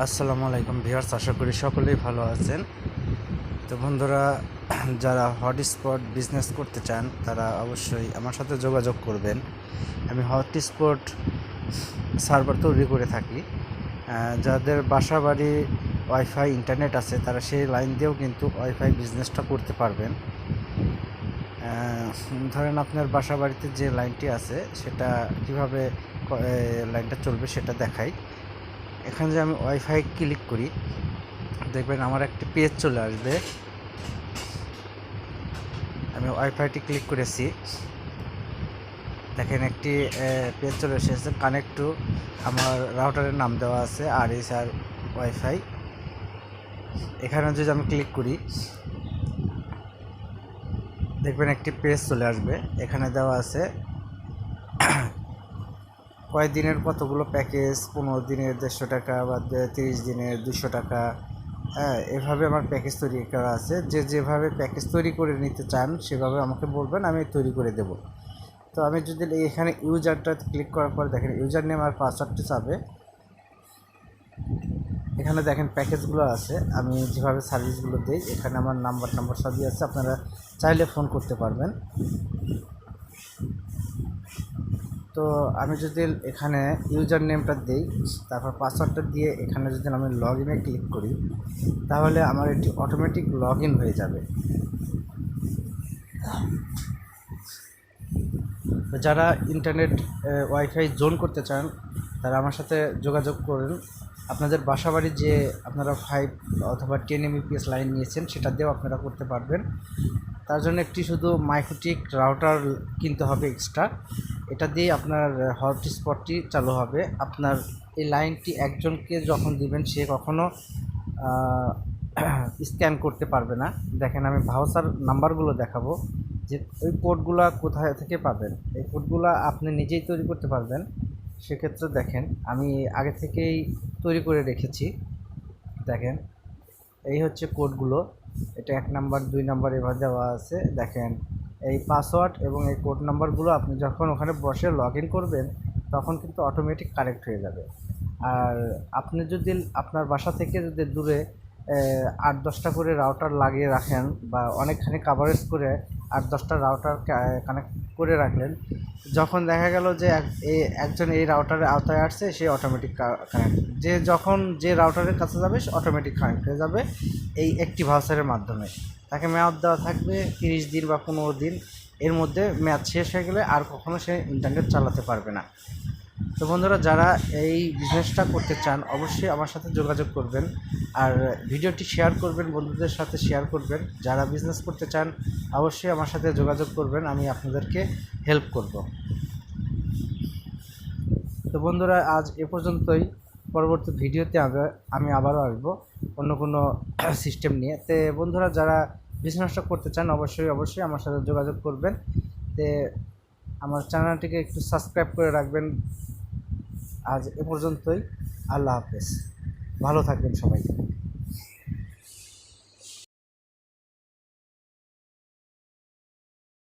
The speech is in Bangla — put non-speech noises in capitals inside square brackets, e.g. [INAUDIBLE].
আসসালামু আলাইকুম ভিউয়ার্স, আশা করি সকলেই ভালো আছেন। তো বন্ধুরা, যারা হটস্পট বিজনেস করতে চান, তারা অবশ্যই আমার সাথে যোগাযোগ করবেন। আমি হটস্পট সার্ভার তৈরি করে থাকি। যাদের বাসা বাড়ি ওয়াইফাই ইন্টারনেট আছে, তারা সেই লাইন দিয়েও কিন্তু ওয়াইফাই বিজনেসটা করতে পারবেন। ধরেন আপনার বাসা বাড়িতে যে লাইনটি আছে, সেটা কীভাবে লাইনটা চলবে সেটা দেখাই। এখানে যে আমি ওয়াইফাই ক্লিক করি, দেখবেন আমার একটি পেজ চলে আসবে। আমি ওয়াইফাইটি ক্লিক করেছি। দেখেন একটি পেজ চলে এসেছে, কানেক্ট টু আমার রাউটারের নাম দেওয়া আছে আর এস আর ওয়াইফাই। এখানে যদি আমি ক্লিক করি, দেখবেন একটি পেজ চলে আসবে, এখানে দেওয়া আছে কয়েক দিনের কতগুলো প্যাকেজ? পনেরো দিনের দেড়শো টাকা বা তিরিশ দিনের দুশো টাকা। হ্যাঁ এভাবে আমার প্যাকেজ তৈরি করা আছে। যে যেভাবে প্যাকেজ তৈরি করে নিতে চান, সেভাবে আমাকে বলবেন, আমি তৈরি করে দেব। তো আমি যদি এখানে ইউজারটা ক্লিক করার পর দেখেন ইউজার নেম আর পাসওয়ার্ডটি চাবে। এখানে দেখেন প্যাকেজগুলো আছে। আমি যেভাবে সার্ভিসগুলো দিই, এখানে আমার নাম্বার নাম্বার সবই আছে। আপনারা চাইলে ফোন করতে পারবেন। তো আমি যদি এখানে ইউজার নেমটা দিই, তারপর পাসওয়ার্ডটা দিয়ে এখানে যদি আমি লগ ইনে ক্লিক করি, তাহলে আমার এটি অটোমেটিক লগ ইন হয়ে যাবে। যারা ইন্টারনেট ওয়াইফাই জোন করতে চান, তারা আমার সাথে যোগাযোগ করুন। আপনাদের বাসাবাড়ি যে আপনারা ফাইভ অথবা টেন এমবিপিএস লাইন নিয়েছেন, সেটা দিয়েও আপনারা করতে পারবেন। তার জন্য একটি শুধু মাইক্রোটিক রাউটার কিনতে হবে এক্সট্রা এটা দিয়ে আপনার হটস্পটটি চালু হবে। আপনার এই লাইনটি একজনকে যখন দিবেন, সে কখনো স্ক্যান [CLEARS THROAT] করতে পারবে না। দেখেন, আমি ভাউসার নাম্বারগুলো দেখাবো যে ওই কোডগুলো কোথায় থেকে পাবেন। এই কোডগুলো আপনি নিজেই তৈরি করতে পারবেন। সেক্ষেত্রে দেখেন, আমি আগে থেকেই তৈরি করে রেখেছি। দেখেন, এই হচ্ছে কোডগুলো এটা এক নাম্বার, দুই নাম্বার এভাবে দেওয়া আছে। দেখেন এই পাসওয়ার্ড এবং এই কোড নাম্বারগুলো আপনি যখন ওখানে বসে লগ ইন করবেন, তখন কিন্তু অটোমেটিক কারেক্ট হয়ে যাবে। আর আপনি যদি আপনার বাসা থেকে যদি দূরে আট দশটা করে রাউটার লাগিয়ে রাখেন বা অনেকখানি কাভারেজ করে আট দশটা রাউটার কানেক্ট করে রাখলেন, যখন দেখা গেল যে একজন এই রাউটারের আওতায় আসছে, সে অটোমেটিক কানেক্ট যে যখন যে রাউটারের কাছে যাবে, সে অটোমেটিক কানেক্ট হয়ে যাবে এই একটি ভাউচারের মাধ্যমে। তাকে মেয়াদ দেওয়া থাকবে তিরিশ দিন বা পনেরো দিন। এর মধ্যে মেয়াদ শেষ হয়ে গেলে আর কখনো সে ইন্টারনেট চালাতে পারবে না। তো বন্ধুরা, যারা এই বিজনেসটা করতে চান, অবশ্যই আমার সাথে যোগাযোগ করবেন আর ভিডিওটি শেয়ার করবেন, বন্ধুদের সাথে শেয়ার করবেন। যারা বিজনেস করতে চান, অবশ্যই আমার সাথে যোগাযোগ করবেন, আমি আপনাদেরকে হেল্প করব। তো বন্ধুরা, আজ এ পর্যন্তই। পরবর্তী ভিডিওতে আমি আবারও আসব। অন্য কোনো [CLEARS THROAT] সিস্টেম নিয়ে। তে বন্ধুরা, যারা বিজনেসটা করতে চান, অবশ্যই অবশ্যই আমার সাথে যোগাযোগ করবেন। তে আমার চ্যানেলটিকে একটু সাবস্ক্রাইব করে রাখবেন। আজ এ পর্যন্তই। আল্লাহ হাফেজ। ভালো থাকবেন সবাই।